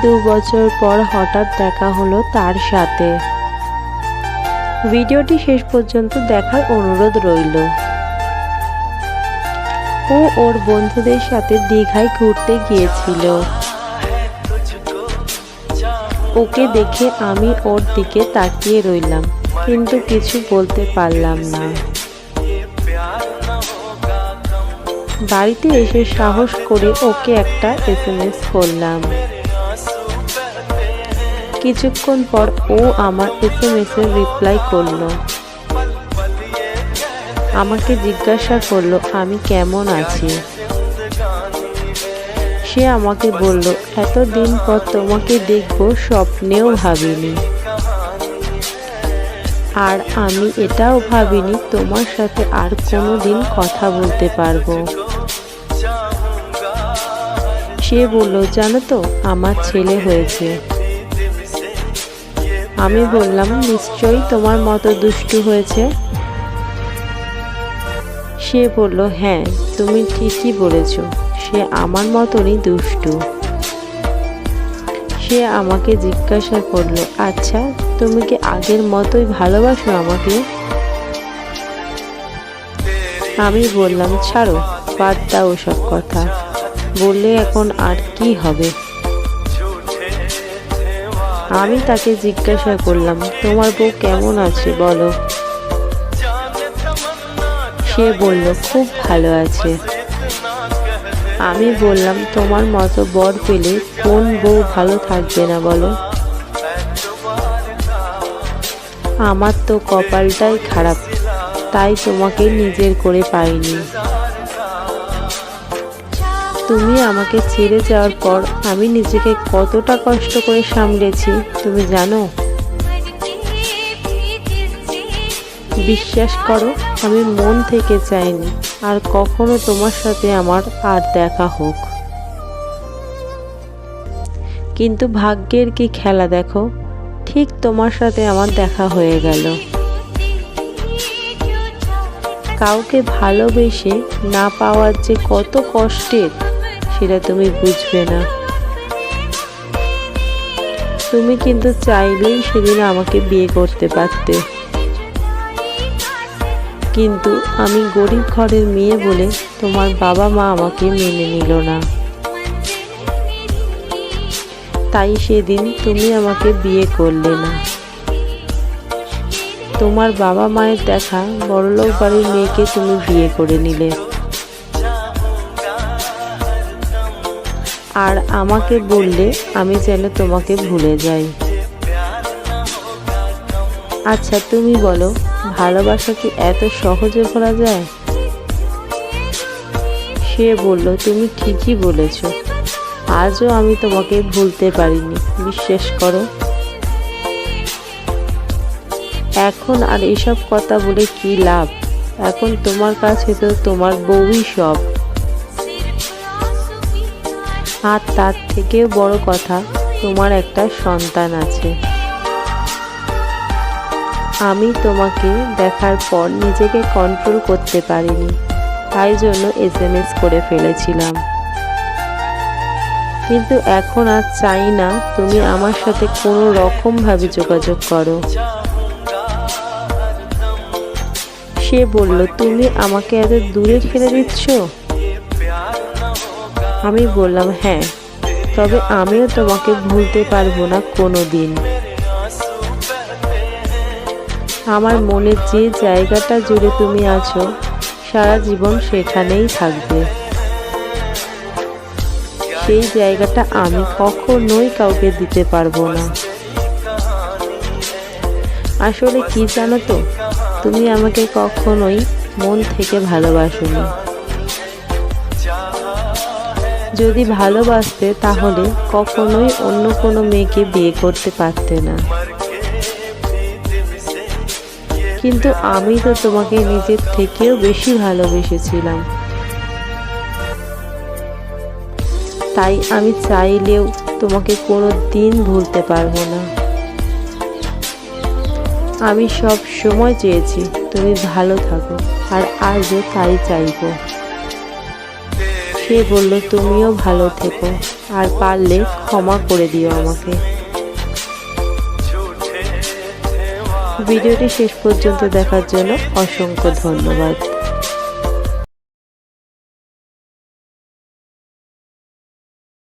দু বছর পর হঠাৎ দেখা হলো তার সাথে। ভিডিওটি শেষ পর্যন্ত দেখার অনুরোধ রইল। ও ওর বন্ধুদের সাথে দীঘায় ঘুরতে গিয়েছিল। ওকে দেখে আমি ওর দিকে তাকিয়ে রইলাম, কিন্তু কিছু বলতে পারলাম না। বাড়িতে এসে সাহস করে ওকে একটা এস করলাম। কিছুক্ষণ পর ও আমার এসএমএস এর রিপ্লাই করল। আমাকে জিজ্ঞাসা করল, আমি কেমন আছি? সে আমাকে বলল, এতদিন পর তোমাকে দেখব, স্বপ্নেও ভাবিনি। আর আমি এটাও ভাবিনি, তোমার সাথে আর কোনো দিন কথা বলতে পারব। সে বলল, জানো তো, আমার ছেলে হয়েছে। আমি বললাম, নিশ্চয়ই তোমার মতো দুষ্টু হয়েছে? সে বলল হ্যাঁ তুমি ঠিকই বলেছ। সে আমার মতনই দুষ্টু। সে আমাকে জিজ্ঞাসা করল আচ্ছা তুমি কি আগের মতোই ভালোবাসো আমাকে? আমি বললাম, ছাড়ো, বাদ দাও ওসব কথা। বললে এখন আর কি হবে? আমি তাকে জিজ্ঞাসা করলাম, তোমার বউ কেমন আছে বলো? সে বলল, খুব ভালো আছে। আমি বললাম, তোমার মতো বর পেলে কোন বউ ভালো থাকবে না বলো? আমার তো কপালটাই খারাপ, তাই তোমাকে নিজের করে পাইনি। তুমি আমাকে ছেড়ে যাওয়ার পর আমি নিজেকে কতটা কষ্ট করে সামলেছি, তুমি জানো? বিশ্বাস করো, আমি মন থেকে চাইনি, আর কখনো তোমার সাথে আমার আর দেখা হোক। কিন্তু ভাগ্যের কি খেলা দেখো, ঠিক তোমার সাথে আমার দেখা হয়ে গেল। কাউকে ভালোবেসে না পাওয়ার যে কত কষ্টের সেটা তুমি বুঝবে না। তুমি কিন্তু চাইলেই সেদিন আমাকে বিয়ে করতে পারতে। কিন্তু আমি গরিব ঘরের মেয়ে বলে তোমার বাবা মা আমাকে মেনে নিল না। তাই সেদিন তুমি আমাকে বিয়ে করলে না। তোমার বাবা মায়ের দেখা বড়লোক বাড়ির মেয়েকে তুমি বিয়ে করে নিলে। আর আমাকে বললে আমি যেন তোমাকে ভুলে যাই। আচ্ছা তুমি বলো, ভালোবাসা কি এত সহজে ভোলা যায়? সে বলল, তুমি ঠিকই বলেছ। আজও আমি তোমাকে ভুলতে পারিনি, বিশ্বাস করো। এখন আর এসব কথা বলে কি লাভ? এখন তোমার কাছে তো তোমার বউই সব। আর তার থেকেও বড় কথা, তোমার একটা সন্তান আছে। আমি তোমাকে দেখার পর নিজেকে কন্ট্রোল করতে পারিনি, তাই জন্য এস এম এস করে ফেলেছিলাম। কিন্তু এখন আর চাই না তুমি আমার সাথে কোনো রকমভাবে যোগাযোগ করো। সে বলল, তুমি আমাকে এত দূরে ঠেলে দিচ্ছ? আমি বললাম হ্যাঁ তবে আমিও তোমাকে ভুলতে পারব না কোনো দিন আমার মনের যে জায়গাটা জুড়ে তুমি আছো, সারা জীবন সেখানেই থাকবে। সেই জায়গাটা আমি কখনোই কাউকে দিতে পারব না। আসলে কি জানো তো, তুমি আমাকে কখনোই মন থেকে ভালোবাসো না যদি ভালোবাসতে, তাহলে কখনোই অন্য কোনো মেয়েকে বিয়ে করতে পারতে না। কিন্তু আমি তো তোমাকে নিজের থেকেও বেশি ভালোবেসেছিলাম। তাই আমি চাইলেও তোমাকে কোনো দিন ভুলতে পারব না। আমি সব সময় চেয়েছি তুমি ভালো থাকো, আর আজও তাই চাইব। সে বলল, তুমিও ভালো থেকো, আর পারলে ক্ষমা করে দিও আমাকে। ভিডিওটি শেষ পর্যন্ত দেখার জন্য অসংখ্য ধন্যবাদ।